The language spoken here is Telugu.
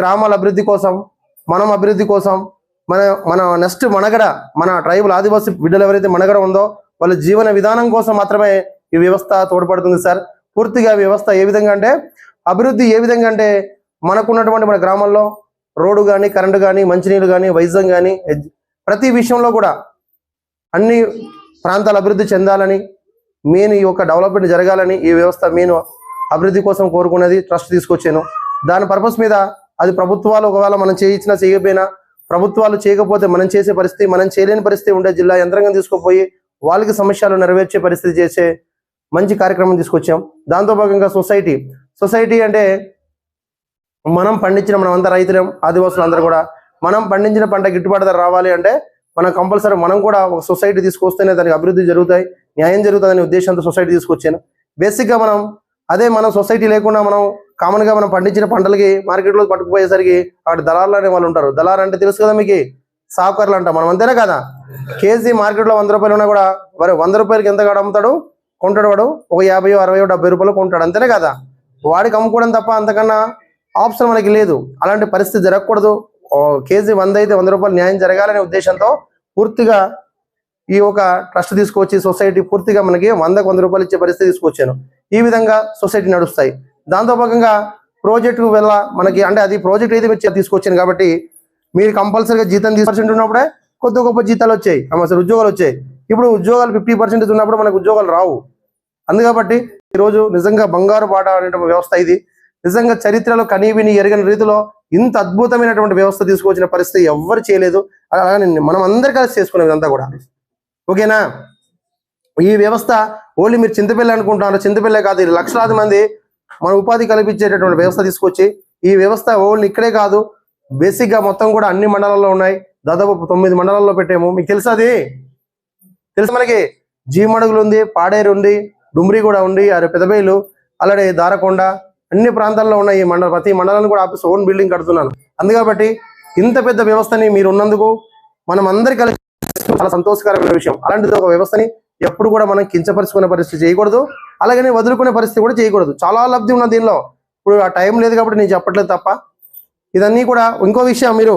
గ్రామాల అభివృద్ధి కోసం మనం అభివృద్ధి కోసం మన మన నెక్స్ట్ మనగడ మన ట్రైబల్ ఆదివాసీ బిడ్డలు ఎవరైతే మనగడ ఉందో వాళ్ళ జీవన విధానం కోసం మాత్రమే ఈ వ్యవస్థ తోడ్పడుతుంది సార్. పూర్తిగా వ్యవస్థ ఏ విధంగా అంటే అభివృద్ధి ఏ విధంగా అంటే మనకున్నటువంటి మన గ్రామాల్లో రోడ్డు కానీ కరెంటు కానీ మంచినీళ్ళు కానీ వైద్యం కానీ ప్రతి విషయంలో కూడా అన్ని ప్రాంతాలు అభివృద్ధి చెందాలని నేను ఈ యొక్క డెవలప్మెంట్ జరగాలని ఈ వ్యవస్థ నేను అభివృద్ధి కోసం కోరుకున్నది ట్రస్ట్ తీసుకొచ్చాను. దాని పర్పస్ మీద అది ప్రభుత్వాలు ఒకవేళ మనం చేయించినా చేయకపోయినా ప్రభుత్వాలు చేయకపోతే మనం చేసే పరిస్థితి మనం చేయలేని పరిస్థితి ఉండే జిల్లా యంత్రాంగం తీసుకుపోయి వాళ్ళకి సమస్యలు నెరవేర్చే పరిస్థితి చేసే మంచి కార్యక్రమం తీసుకొచ్చాం. దాంతో భాగంగా సొసైటీ. సొసైటీ అంటే మనం పండించిన మనం అంతా రైతులం ఆదివాసులు అందరూ కూడా మనం పండించిన పంట గిట్టుబాటు ధర రావాలి అంటే మనం కంపల్సరీ మనం కూడా ఒక సొసైటీ తీసుకొస్తేనే దానికి అభివృద్ధి జరుగుతాయి న్యాయం జరుగుతుందనే ఉద్దేశంతో సొసైటీ తీసుకొచ్చాను. బేసిక్గా మనం అదే మనం సొసైటీ లేకుండా మనం కామన్గా మనం పండించిన పంటలకి మార్కెట్లో పట్టుకుపోయేసరికి అక్కడ దళారులు అనే వాళ్ళు ఉంటారు. దళారు అంటే తెలుసు కదా మీకు? సావుకారులు అంటాం మనం అంతేనే కదా? కేజీ మార్కెట్లో వంద రూపాయలు ఉన్నా కూడా మరి వంద రూపాయలకి ఎంత కాడ అమ్ముతాడు? కొంటాడు వాడు ఒక యాభై అరవై డెబ్బై రూపాయలు కొంటాడు అంతేనే కదా? వాడికి అమ్ముకోవడం తప్ప అంతకన్నా ఆప్షన్ మనకి లేదు. అలాంటి పరిస్థితి జరగకూడదు. ఓ కేజీ వంద అయితే వంద రూపాయలు న్యాయం జరగాలనే ఉద్దేశంతో పూర్తిగా ఈ ఒక ట్రస్ట్ తీసుకొచ్చి సొసైటీ పూర్తిగా మనకి వందకు వంద రూపాయలు ఇచ్చే పరిస్థితి తీసుకొచ్చాను. ఈ విధంగా సొసైటీ నడుస్తాయి. దాంతో భాగంగా ప్రాజెక్టు వల్ల మనకి అంటే అది ప్రాజెక్ట్ అయితే మీరు తీసుకొచ్చాను కాబట్టి మీరు కంపల్సరీగా జీతం తీసి పర్సెంట్ ఉన్నప్పుడే కొద్ది గొప్ప జీతాలు వచ్చాయి. అసలు ఉద్యోగాలు వచ్చాయి. ఇప్పుడు ఉద్యోగాలు ఫిఫ్టీ పర్సెంట్ ఉన్నప్పుడు మనకు ఉద్యోగాలు రావు. అందుకబట్టి ఈరోజు నిజంగా బంగారు పాట అనేటువంటి వ్యవస్థ ఇది. నిజంగా చరిత్రలో కనీవిని ఎరగని రీతిలో ఇంత అద్భుతమైనటువంటి వ్యవస్థ తీసుకొచ్చిన పరిస్థితి ఎవ్వరు చేయలేదు. అలాగే మనం అందరు కలిసి చేసుకునే ఇదంతా కూడా. ఓకేనా? ఈ వ్యవస్థ ఓన్లీ మీరు చింతపిల్ల అనుకుంటున్నారు? చింతపల్లె కాదు లక్షలాది మంది మన ఉపాధి కల్పించేటటువంటి వ్యవస్థ తీసుకొచ్చి ఈ వ్యవస్థ ఓన్లీ ఇక్కడే కాదు బేసిక్గా మొత్తం కూడా అన్ని మండలాల్లో ఉన్నాయి. దాదాపు తొమ్మిది మండలాల్లో పెట్టాము. మీకు తెలుసా అది? తెలుసు మనకి? జీమడుగులు ఉంది పాడేరు ఉంది డుమ్రి కూడా ఉంది అరే పెదబేలు అలాగే దారకొండ అన్ని ప్రాంతాల్లో ఉన్నాయి ఈ మండలం ప్రతి మండలాన్ని కూడా ఆఫీస్ ఓన్ బిల్డింగ్ కడుతున్నాను. అందుకబట్టి ఇంత పెద్ద వ్యవస్థని మీరు ఉన్నందుకు మనం అందరి కలిసి చాలా సంతోషకరమైన విషయం. అలాంటిది ఒక వ్యవస్థని ఎప్పుడు కూడా మనం కించపరుచుకునే పరిస్థితి చేయకూడదు. అలాగనే వదులుకునే పరిస్థితి కూడా చేయకూడదు. చాలా లబ్ధి ఉన్న దీనిలో. ఇప్పుడు ఆ టైం లేదు కాబట్టి నేను చెప్పట్లేదు తప్ప. ఇదన్నీ కూడా ఇంకో విషయం మీరు